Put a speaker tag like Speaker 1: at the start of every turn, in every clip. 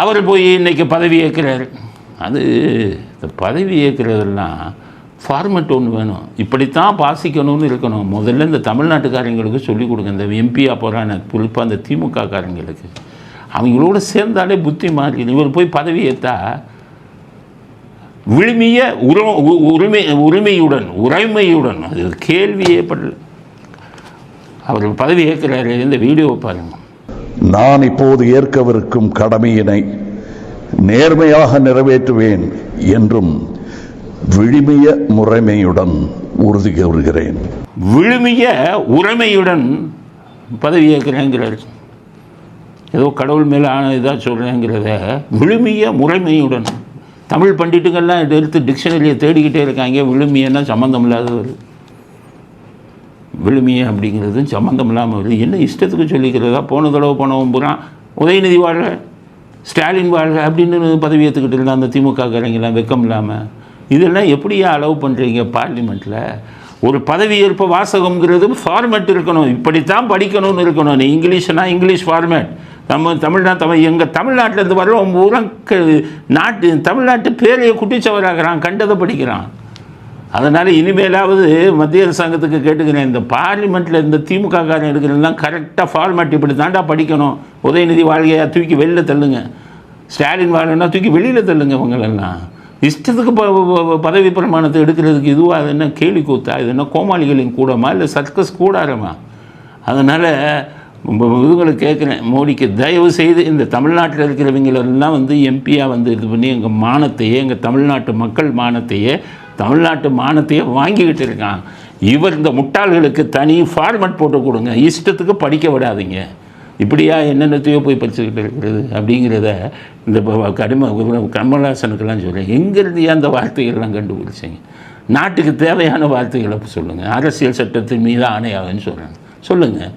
Speaker 1: அவர் போய் இன்றைக்கி பதவி ஏற்கிறாரு. அது இந்த பதவி ஏற்கிறதெல்லாம் ஃபார்மெட் ஒன்று வேணும். இப்படித்தான் பாசிக்கணும்னு இருக்கணும். முதல்ல இந்த தமிழ்நாட்டுக்காரங்களுக்கு சொல்லிக் கொடுங்க. இந்த எம்பியாக போகிறான குறிப்பாக அந்த திமுக காரங்களுக்கு அவங்களோட சேர்ந்தாலே புத்தி மாறி இவர் போய் பதவி ஏற்றா விழுமிய உர உரிமை உரிமையுடன் உரைமையுடன் அது கேள்வியே படல அவர் பதவி ஏற்கிறாரு. இந்த வீடியோவை பாருங்கள்
Speaker 2: நான் இப்போது ஏற்கவிருக்கும் கடமையினை நேர்மையாக நிறைவேற்றுவேன் என்றும் விழுமிய முறைமையுடன் உறுதி கூறுகிறேன்.
Speaker 1: விழுமிய உரிமையுடன் பதவியேற்கிறேங்கிறார் ஏதோ கடவுள் மேலே ஆன இதாக சொல்கிறேங்கிறத விழுமிய முறைமையுடன். தமிழ் பண்டிட்டுகள்லாம் இதை எடுத்து டிக்ஷனரியை தேடிக்கிட்டே இருக்காங்க. விழுமியன்னா சம்மந்தம் இல்லாதவர் விழுமிய அப்படிங்கிறது சம்மந்தம் இல்லாமல் வருது. என்ன இஷ்டத்துக்கு சொல்லிக்கிறதா? போன தடவை போனவன் பூரா உதயநிதி வாழ்க. ஸ்டாலின் வாழ்க அப்படின்னு பதவி ஏற்றுக்கிட்டு இருந்தால் அந்த திமுக காரங்கெல்லாம் வெக்கம் இல்லாமல் இதெல்லாம் எப்படியா அலோவ் பண்ணுறீங்க பார்லிமெண்ட்டில் ஒரு பதவியேற்பு வாசகம்ங்கிறது ஃபார்மேட் இருக்கணும். இப்படித்தான் படிக்கணும்னு இருக்கணும். நீ இங்கிலீஷ்னா இங்கிலீஷ் ஃபார்மேட் நம்ம தமிழ்நாடு தமிழ். எங்கள் தமிழ்நாட்டிலேருந்து வர்றவன் பூரா க- நாட்டு தமிழ்நாட்டு பேரையை குட்டிச்சவராகிறான் கண்டதை படிக்கிறான். அதனால் இனிமேலாவது மத்திய அரசாங்கத்துக்கு கேட்டுக்கிறேன். இந்த பார்லிமெண்ட்டில் இந்த திமுக காரன் எடுக்கிறதெல்லாம் கரெக்டாக ஃபார்மேட் இப்படி தாண்டா படிக்கணும். உதயநிதி வாழ்க்கையாக தூக்கி வெளியில் தள்ளுங்க. ஸ்டாலின் வாழ்க்கைனா தூக்கி வெளியில் தள்ளுங்க இவங்களெல்லாம். இஷ்டத்துக்கு ப பதவி பிரமாணத்தை எடுக்கிறதுக்கு இதுவாக அது என்ன கேலி கூத்தா? இது என்ன கோமாளிகளின் கூடமா இல்லை சர்க்கஸ் கூடாரமா? அதனால் இவங்களை கேட்குறேன். மோடிக்கு தயவு செய்து இந்த தமிழ்நாட்டில் இருக்கிறவங்களெல்லாம் வந்து எம்பியாக வந்து இது பண்ணி எங்கள் மானத்தையே எங்கள் தமிழ்நாட்டு மக்கள் மானத்தையே தமிழ்நாட்டு மானத்தையே வாங்கிக்கிட்டு இருக்கான். இவர் இந்த முட்டாள்களுக்கு தனி ஃபார்மட் போட்டு கொடுங்க. இஷ்டத்துக்கு படிக்க விடாதீங்க. இப்படியா என்னென்னத்தையோ போய் படிச்சுக்கிட்டு இருக்கிறது அப்படிங்கிறத இந்த கடுமை கடிம கமல்ஹாசனுக்கெல்லாம் சொல்கிறேன் எங்கேருந்து ஏன் அந்த வார்த்தைகள்லாம் கண்டுபிடிச்சிங்க? நாட்டுக்கு தேவையான வார்த்தைகளை சொல்லுங்கள் அரசியல் சட்டத்தின் மீது ஆணையாகன்னு சொல்கிறேன் சொல்லுங்கள்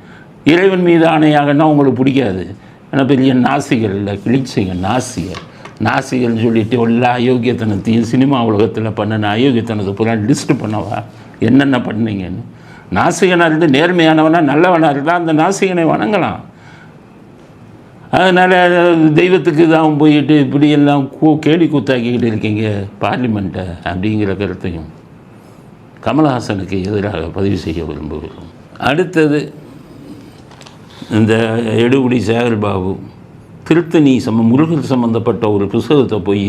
Speaker 1: இறைவன் மீது ஆணையாகன்னா உங்களுக்கு பிடிக்காது. ஆனால் பெரிய நாசிகர் இல்லை கிழிச்சிங்க நாசிகர். நாசிகள் சொல்லிட்டு எல்லா அயோக்கியத்தனத்தையும் சினிமா உலகத்தில் பண்ணின அயோக்கியத்தனத்தை பூரா லிஸ்ட் பண்ணவா? என்னென்ன பண்ணீங்கன்னு? நாசிகனாக இருந்து நேர்மையானவனாக நல்லவனாக இருந்தால் அந்த நாசிகனை வணங்கலாம். அதனால் தெய்வத்துக்கு தான் போயிட்டு இப்படி எல்லாம் கூ கேலி கூத்தாக்கிக்கிட்டு இருக்கீங்க பார்லிமெண்ட்டை அப்படிங்கிற கருத்தையும் கமல்ஹாசனுக்கு எதிராக பதிவு செய்ய விரும்புகிறோம். அடுத்தது இந்த எடுபடி சேகர் பாபு திருத்தணி சம்ம முருகர் சம்மந்தப்பட்ட ஒரு புஸ்தகத்தை போய்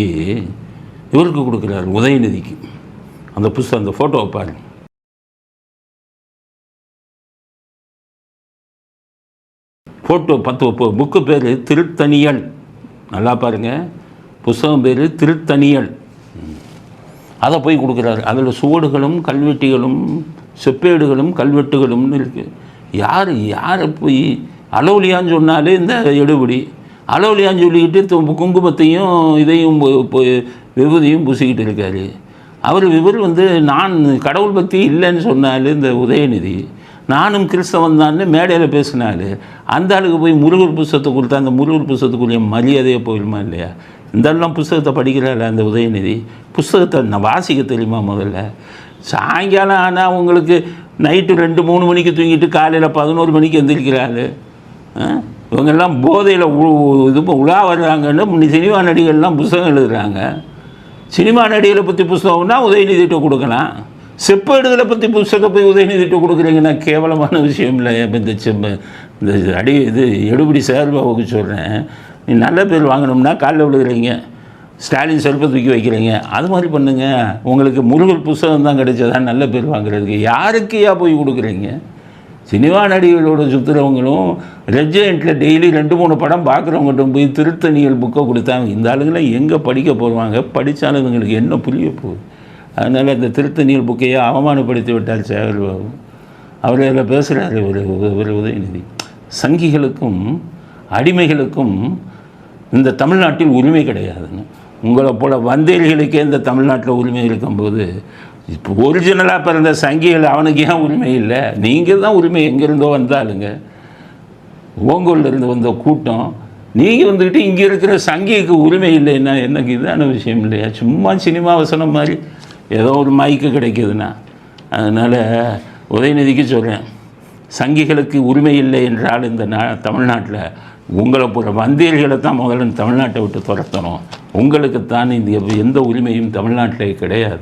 Speaker 1: இவருக்கு கொடுக்குறாரு உதயநிதிக்கு. அந்த புஸ்தகம் அந்த ஃபோட்டோவை பாருங்க. ஃபோட்டோ பத்து புக்கு பேர் திருத்தணியல். நல்லா பாருங்கள் புஸ்தகம் பேர் திருத்தணியல். அதை போய் கொடுக்குறாரு. அதில் சுவடுகளும் கல்வெட்டிகளும் செப்பேடுகளும் கல்வெட்டுகளும்னு இருக்குது யார் யாரை போய் அளவுலியான்னு சொன்னாலே இந்த எடுபடி. அலோலியான்னு சொல்லிக்கிட்டு குங்குமத்தையும் இதையும் பு- விபூதியும் பூசிக்கிட்டு இருக்காரு. அவர் இவர் வந்து நான் கடவுள் பக்தி இல்லைன்னு சொன்னாலே இந்த உதயநிதி. நானும் கிறிஸ்தவன் தான்னு மேடையில் பேசினாரு. அந்த ஆளுக்கு போய் முருகர் புஸ்தகத்தை கொடுத்தா அந்த முருகர் புஸ்தகத்துக்குரிய மரியாதையே போயிடுமா இல்லையா? இந்தெல்லாம் புஸ்தகத்தை படிக்கிறாள் அந்த உதயநிதி? புஸ்தகத்தை நான் வாசிக்க தெரியுமா முதல்ல? சாயங்காலம் ஆனால் உங்களுக்கு நைட்டு ரெண்டு மூணு மணிக்கு தூங்கிட்டு காலையில் பதினோரு மணிக்கு எந்திரிக்கிறாள். இவங்கெல்லாம் போதையில் இது உலா வர்றாங்கன்னு முன்னி சினிமா நடிகர்லாம் புஸ்தகம் எழுதுகிறாங்க சினிமா நடிகரை பற்றி புஸ்தகம்னா உதயநிதிட்ட கொடுக்கலாம். செப்பேடுகளை பற்றி புஸ்தகம் போய் உதயநிதிட்ட கொடுக்குறீங்கன்னா கேவலமான விஷயம் இல்லை. இந்த செம்ம இந்த அடி இது எடுபடி சேர்பாவுக்கு சொல்கிறேன் நீ நல்ல பேர் வாங்கணும்னா காலில் விழுகிறீங்க. ஸ்டாலின் செல்ஃபை தூக்கி வைக்கிறீங்க. அது மாதிரி பண்ணுங்கள் உங்களுக்கு முருகல் புஸ்தகம் தான் கிடைச்சதா? நல்ல பேர் வாங்குறதுக்கு. யாருக்கையா போய் கொடுக்குறீங்க? சினிமா நடிகர்களோட சுற்றுறவங்களும் ரெஜெண்ட்டில் டெய்லி ரெண்டு மூணு படம் பார்க்குறவங்ககிட்ட போய் திருத்தணிகள் புக்கை கொடுத்தாங்க. இந்த ஆளுங்களாம் எங்கே படிக்க போடுவாங்க படித்தாலும் இவங்களுக்கு என்ன புரிய போகுது? அதனால் இந்த திருத்தணிகள் புக்கையை அவமானப்படுத்தி விட்டார் சேகர் பாபு. அவர் இதில் பேசுகிறார் ஒரு ஒரு உதயநிதி. சங்கிகளுக்கும் அடிமைகளுக்கும் இந்த தமிழ்நாட்டில் உரிமை கிடையாதுன்னு. உங்களை போல வந்தேரிகளுக்கே இந்த தமிழ்நாட்டில் உரிமை இருக்கும்போது இப்போ ஒரிஜினலாக பிறந்த சங்கிகள் அவனுக்கு ஏன் உரிமை இல்லை? நீங்கள் தான் உரிமை எங்கேருந்தோ வந்தாலுங்க. ஓங்கோல்ல இருந்து வந்த கூட்டம் நீங்கள் வந்துக்கிட்டு இங்கே இருக்கிற சங்கிக்கு உரிமை இல்லைன்னா எனக்கு இதான விஷயம் இல்லையா? சும்மா சினிமா வசனம் மாதிரி ஏதோ ஒரு மைக்கு கிடைக்குதுன்னா. அதனால் உதயநிதிக்கு சொல்கிறேன் சங்கிகளுக்கு உரிமை இல்லை என்றால் இந்த நா தமிழ்நாட்டில் உங்களை போகிற வந்தியர்களை தான் முதல்ல தமிழ்நாட்டை விட்டு துரத்தணும். உங்களுக்கு தான் இந்த எந்த உரிமையும் தமிழ்நாட்டிலே கிடையாது.